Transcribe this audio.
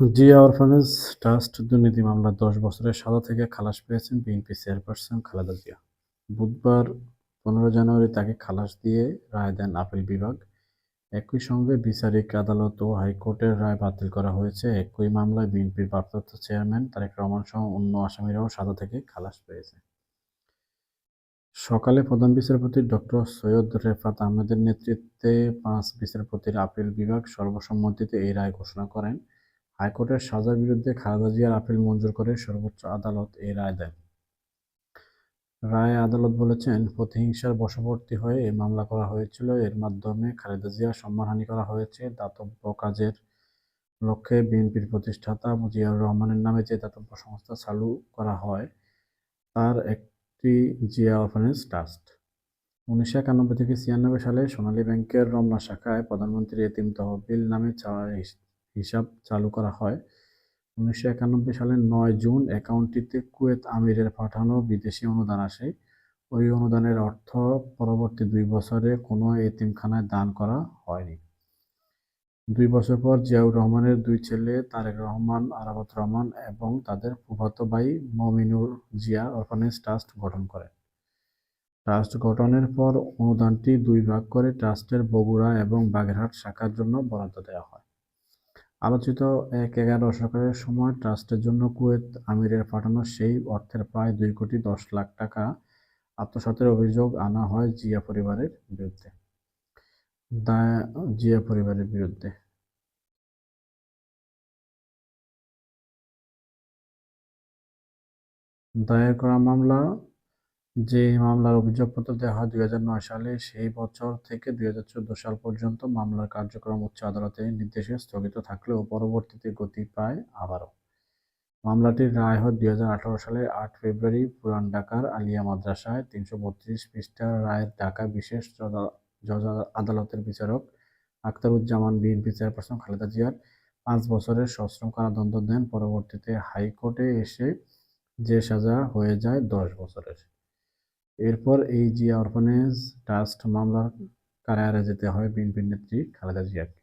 Zia orphanage trust দুর্নীতি মামলায় দশ বছরের সাজা থেকে খালাস পেয়েছেন বিএনপি চেয়ারপারসন খালেদা জিয়া। বুধবার পনেরো জানুয়ারি তাকে খালাস দিয়ে রায় দেন আপিল বিভাগ। একই সঙ্গে বিচারিক আদালত ও হাইকোর্টের রায় বাতিল করা হয়েছে। একই মামলায় বিএনপির ভারপ্রাপ্ত চেয়ারম্যান তারেক রহমান সহ অন্য আসামিরাও সাজা থেকে খালাস পেয়েছে। সকালে প্রধান বিচারপতি ডক্টর সৈয়দ রেফাত আহমেদের নেতৃত্বে পাঁচ বিচারপতির আপিল বিভাগ সর্বসম্মতিতে এই রায় ঘোষণা করেন। হাইকোর্টের সাজার বিরুদ্ধে খালেদা জিয়ার আপিল মঞ্জুর করে সর্বোচ্চ আদালত এই রায় দেন। রায় আদালত বলেছেন, প্রতিহিংসার বশবর্তী হয়ে এই মামলা করা হয়েছিল। এর মাধ্যমে খালেদা জিয়া সম্মানহানি করা হয়েছে। দাতব্য কাজের লক্ষ্যে বিএনপির প্রতিষ্ঠাতা জিয়াউর রহমানের নামে যে দাতব্য সংস্থা চালু করা হয়, তার একটি জিয়া অরফানেজ ট্রাস্ট। উনিশশো একানব্বই থেকে ছিয়ানব্বই সালে সোনালী ব্যাংকের রমনা শাখায় প্রধানমন্ত্রী এতিম তহবিল নামে হিসাব চালু করা হয়। উনিশশো একানব্বই সালের নয় জুন অ্যাকাউন্টটিতে কুয়েত আমিরের পাঠানো বিদেশি অনুদান আসে। ওই অনুদানের অর্থ পরবর্তী দুই বছরে কোনো এতিমখানায় দান করা হয়নি। দুই বছর পর জিয়াউর রহমানের দুই ছেলে তারেক রহমান আরাবত রহমান এবং তাদের ফুফাতো ভাই মমিনুর জিয়া অরফানেজ ট্রাস্ট গঠন করে ট্রাস্ট গঠনের পর অনুদানটি দুই ভাগ করে ট্রাস্টের বগুড়া এবং বাগেরহাট শাখার জন্য বরাদ্দ দেওয়া হয়। আলোচিত এক এগারো সরকারের সময় ট্রাস্টের জন্য কুয়েত আমিরের পাঠানো সেই অর্থের প্রায় দুই কোটি দশ লাখ টাকা আত্মসাতের অভিযোগ আনা হয় জিয়া পরিবারের বিরুদ্ধে। জিয়া পরিবারের বিরুদ্ধে। দায়ের করা মামলা যে মামলার অভিযোগপত্র দেওয়া হয় দুই হাজার নয় সালে, সেই বছর থেকে দুই সাল পর্যন্ত মামলার কার্যক্রম উচ্চ আদালতের নির্দেশে স্থগিত থাকলেও পরবর্তীতে গতি পায় আবারও। মামলাটির রায় হয় দুই সালের আট ফেব্রুয়ারি, পুরান ঢাকার আলিয়া মাদ্রাসায়, তিনশো বত্রিশ পৃষ্ঠার রায়ের ঢাকা বিশেষ জজ আদালতের বিচারক আখতারুজ্জামান বিএনপি চেয়ারপারসন খালেদা জিয়ার পাঁচ বছরের সশ্রম কারাদণ্ড দেন। পরবর্তীতে হাইকোর্টে এসে যে সাজা হয়ে যায় দশ বছরের। এরপর এই জিয়া অরফানেজ ট্রাস্ট মামলার কারাগারে যেতে হয় বিএনপির নেত্রী খালেদা জিয়াকে।